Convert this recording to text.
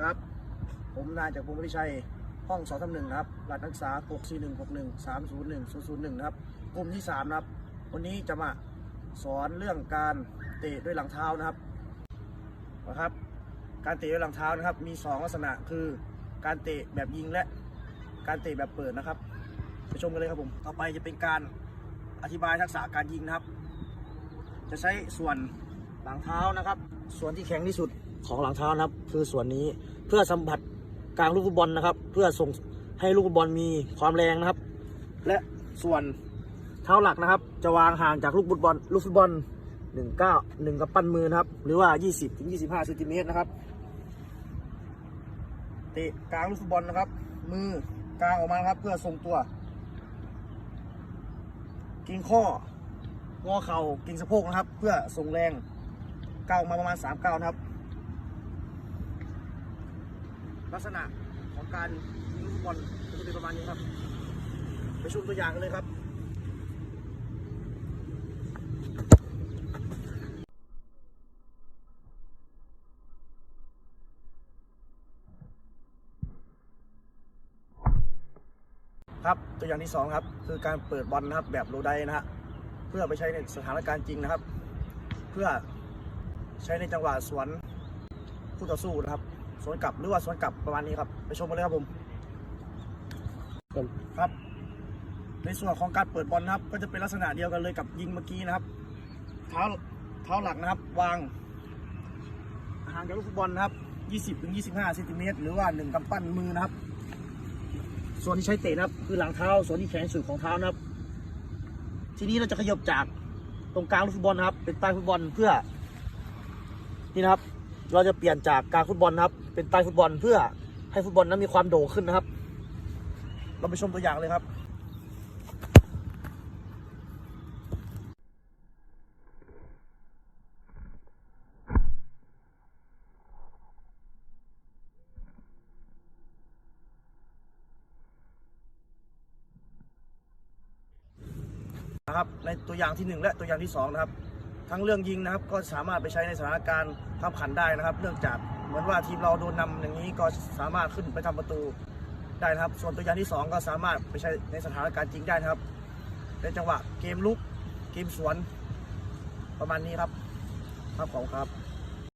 ครับ ผมนายจากภูมิวิชัย ห้อง2 3 1นะครับรหัสนักศึกษา6 4 1 6 1 3 0 1 0 0 1นครับกลุ่มที่3นะครับ วันนี้จะมาสอนเรื่องการเตะด้วยหลังเท้านะครับนะครับ การเตะด้วยหลังเท้านะครับ มี2ลักษณะคือการเตะแบบยิงและการเตะแบบเปิดนะครับไปชมกันเลยครับผม ต่อไปจะเป็นการอธิบายทักษะการยิงนะครับ จะใช้ส่วนหลังเท้านะครับ ส่วนที่แข็งที่สุด ของหลังเท้านะครับ คือส่วนนี้เพื่อสัมผัสกลางลูกฟุตบอลนะครับ เพื่อส่งให้ลูกฟุตบอลมีความแรงนะครับ และส่วนเท้าหลักนะครับ จะวางห่างจากลูกฟุตบอลลูกฟุตบอลหนึ่งเก้าหนึ่งกับปั้นมือนะครับ หรือว่า 20ถึง25เซนติเมตรนะครับเตะกลางลูกฟุตบอลนะครับ มือกลางออกมาครับ เพื่อทรงตัว กิงข้องอเข่ากิงสะโพกนะครับ เพื่อส่งแรงก้าวออกมาประมาณ3ก้าวนะครับ ลักษณะของการยิงลูกบอลจะเป็นประมาณนี้ครับ ไปชมตัวอย่างกันเลยครับครับตัวอย่างที่สองครับ คือการเปิดบอลนะครับแบบโรไดนะฮะเพื่อไปใช้ในสถานการณ์จริงนะครับ เพื่อใช้ในจังหวะสวนคู่ต่อสู้นะครับ สวนกลับหรือว่าสวนกลับประมาณนี้ครับ ไปชมกันเลยครับผมครับ ในส่วนของการเปิดบอลนะครับ ก็จะเป็นลักษณะเดียวกันเลยกับยิงเมื่อกี้นะครับ เท้าเท้าหลักนะครับ วางห่างจากลูกฟุตบอลนะครับ 20-25เซนติเมตรหรือว่า 1กำปั้นมือนะครับ ส่วนที่ใช้เตะนะครับ คือหลังเท้า ส่วนที่แข็งสุดของเท้านะครับ ทีนี้เราจะขยบจากตรงกลางลูกฟุตบอลนะครับ เป็นใต้ฟุตบอลเพื่อนี่นะครับ เราจะเปลี่ยนจากกางฟุตบอลนะครับ เป็นใต้ฟุตบอลเพื่อให้ฟุตบอลนั้นมีความโด่งขึ้นนะครับ เราไปชมตัวอย่างเลยครับนะครับในตัวอย่างที่ 1 และตัวอย่างที่ 2 นะครับ ทั้งเรื่องยิงนะครับก็สามารถไปใช้ในสถานการณ์ขับขันได้นะครับ เนื่องจากเหมือนว่าทีมเราโดนนำอย่างนี้ก็สามารถขึ้นไปทำประตูได้นะครับ ส่วนตัวอย่างที่ 2 ก็สามารถไปใช้ในสถานการณ์จริงได้นะครับ ในจังหวะเกมลุกเกมสวนประมาณนี้ครับครับผมครับ